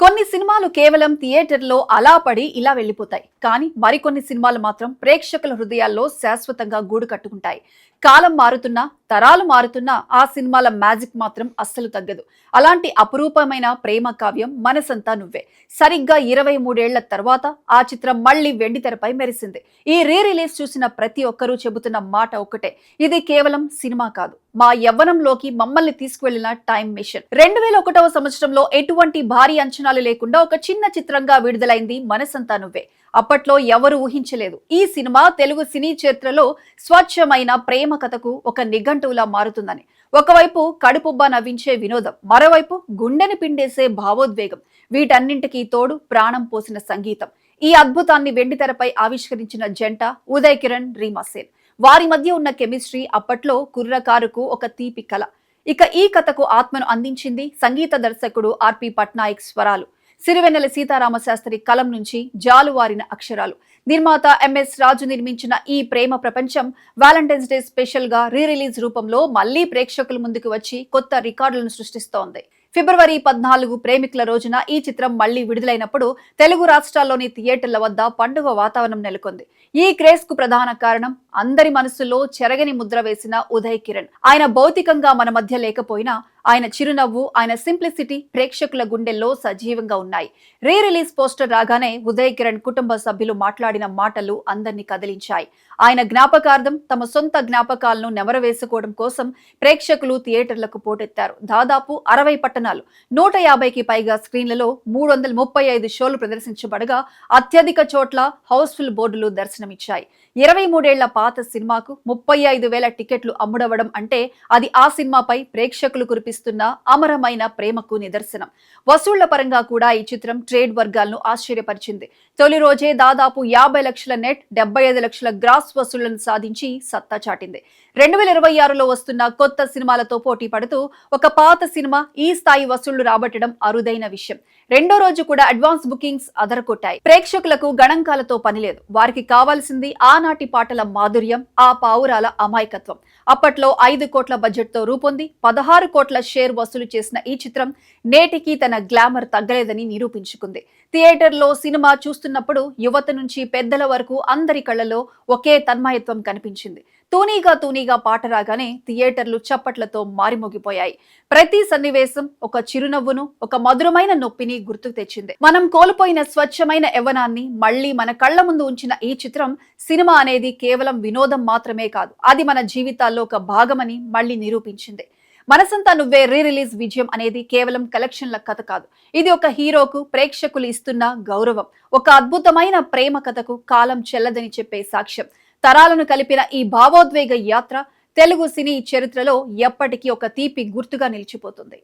కొన్ని సినిమాలు కేవలం థియేటర్లో అలా పడి ఇలా వెళ్ళిపోతాయి. కానీ మరికొన్ని సినిమాలు మాత్రం ప్రేక్షకుల హృదయాల్లో శాశ్వతంగా గూడు కట్టుకుంటాయి. కాలం మారుతున్నా తరాలు మారుతున్నా ఆ సినిమాల మ్యాజిక్ మాత్రం అస్సలు తగ్గదు. అలాంటి అపురూపమైన ప్రేమ కావ్యం మనసంతా నువ్వే. సరిగ్గా ఇరవై మూడేళ్ళ తర్వాత ఆ చిత్రం మళ్ళీ వెండి తెరపై మెరిసింది. ఈ రీ రిలీజ్ చూసిన ప్రతి ఒక్కరూ చెబుతున్న మాట ఒక్కటే. ఇది కేవలం సినిమా కాదు. మా యవ్వనంలోకి మమ్మల్ని తీసుకువెళ్ళిన టైం మిషన్. రెండు వేల ఒకటవ సంవత్సరంలో ఎటువంటి భారీ అంచనాలు లేకుండా ఒక చిన్న చిత్రంగా విడుదలైంది మనసంతా నువ్వే. అప్పట్లో ఎవరు ఊహించలేదు. ఈ సినిమా తెలుగు సినీ చరిత్రలో స్వచ్ఛమైన ప్రేమ కథకు ఒక నిఘంటువులా మారుతుందని. ఒకవైపు కడుపుబ్బా నవ్వించే వినోదం మరోవైపు గుండెని పిండేసే భావోద్వేగం. వీటన్నింటికీ తోడు ప్రాణం పోసిన సంగీతం. ఈ అద్భుతాన్ని వెండితెరపై ఆవిష్కరించిన జంట ఉదయ్ కిరణ్ రీమాసేన్ వారి మధ్య ఉన్న కెమిస్ట్రీ అప్పట్లో కుర్రకారుకు ఒక తీపి కళ ఇక ఈ కథకు ఆత్మను అందించింది సంగీత దర్శకుడు ఆర్పి పట్నాయక్ స్వరాలు. సిరివెన్నెల సీతారామ శాస్త్రి కలం నుంచి జాలువారిన అక్షరాలు. నిర్మాత ఎంఎస్ రాజు నిర్మించిన ఈ ప్రేమ ప్రపంచం వ్యాలంటైన్స్ డే స్పెషల్గా రీ రిలీజ్ రూపంలో మళ్ళీ ప్రేక్షకుల ముందుకు వచ్చి కొత్త రికార్డులను సృష్టిస్తోంది. ఫిబ్రవరి పద్నాలుగు ప్రేమికుల రోజున ఈ చిత్రం మళ్ళీ విడుదలైనప్పుడు తెలుగు రాష్ట్రాల్లోని థియేటర్ల వద్ద పండుగ వాతావరణం నెలకొంది. ఈ క్రేజ్కు ప్రధాన కారణం అందరి మనసులో చెరగని ముద్ర వేసిన ఉదయ్ కిరణ్. ఆయన భౌతికంగా మన మధ్య లేకపోయినా ఆయన చిరునవ్వు ఆయన సింప్లిసిటీ ప్రేక్షకుల గుండెల్లో సజీవంగా ఉన్నాయి. రీ రిలీజ్ పోస్టర్ రాగానే ఉదయ్ కిరణ్ కుటుంబ సభ్యులు మాట్లాడిన మాటలు అందరినీ కదిలించాయి. ఆయన జ్ఞాపకార్థం తమ సొంత జ్ఞాపకాలను నెమరవేసుకోవడం కోసం ప్రేక్షకులు థియేటర్లకు పోటెత్తారు. దాదాపు అరవై పట్టణాలు నూట యాభైకి పైగా స్క్రీన్లలో మూడు వందల ముప్పై ఐదు షోలు ప్రదర్శించబడగా అత్యధిక చోట్ల హౌస్ఫుల్ బోర్డులు దర్శనమిచ్చాయి. ఇరవై మూడేళ్ళ పాత సినిమాకు ముప్పై ఐదు వేల టికెట్లు అమ్ముడవడం అంటే అది ఆ సినిమాపై ప్రేక్షకులు కురిపిస్తున్న అమరమైన ప్రేమకు నిదర్శనం. వసూళ్ళ పరంగా కూడా ఈ చిత్రం ట్రేడ్ వర్గాలను ఆశ్చర్యపరిచింది. తొలి రోజే దాదాపు యాభై లక్షల నెట్ డెబ్బై ఐదు లక్షల గ్రాస్ వసూళ్ళను సాధించి సత్తా చాటింది. రెండు వేల ఇరవై ఆరులో వస్తున్న కొత్త సినిమాలతో పోటీ పడుతూ ఒక పాత సినిమా ఈ స్థాయి వసూళ్ళు రాబట్టడం అరుదైన విషయం. రెండో రోజు కూడా అడ్వాన్స్ బుకింగ్స్ అదరకొట్టాయి ప్రేక్షకులకు గణాంకాలతో పనిలేదు వారికి కావాల్సింది ఆనాటి పాటల మాధుర్యం ఆ పావురాల అమాయకత్వం. అప్పట్లో ఐదు కోట్ల బడ్జెట్తో రూపొంది పదహారు కోట్ల షేర్ వసూలు చేసిన ఈ చిత్రం నేటికి తన గ్లామర్ తగ్గలేదని నిరూపించుకుంది. థియేటర్లో సినిమా చూస్తున్నప్పుడు యువత నుంచి పెద్దల వరకు అందరి కళ్ళలో ఒకే తన్మయత్వం కనిపించింది. తూనీగా తూనీగా పాట రాగానే థియేటర్లు చప్పట్లతో మారిమోగిపోయాయి. ప్రతి సన్నివేశం ఒక చిరునవ్వును ఒక మధురమైన నొప్పిని గుర్తుకు తెచ్చింది. మనం కోల్పోయిన స్వచ్ఛమైన యవ్వనాన్ని మళ్ళీ మన కళ్ళ ముందు ఉంచిన ఈ చిత్రం సినిమా అనేది కేవలం వినోదం మాత్రమే కాదు అది మన జీవితాల్లో ఒక భాగమని మళ్ళీ నిరూపించింది. మనసంతా నువ్వే రీ రిలీజ్ విజయం అనేది కేవలం కలెక్షన్ల కథ కాదు. ఇది ఒక హీరోకు ప్రేక్షకులు ఇస్తున్న గౌరవం. ఒక అద్భుతమైన ప్రేమ కథకు కాలం చెల్లదని చెప్పే సాక్ష్యం. తరాలను కలిపిన ఈ భావోద్వేగ యాత్ర తెలుగు సినీ చరిత్రలో ఎప్పటికీ ఒక తీపి గుర్తుగా నిలిచిపోతుంది.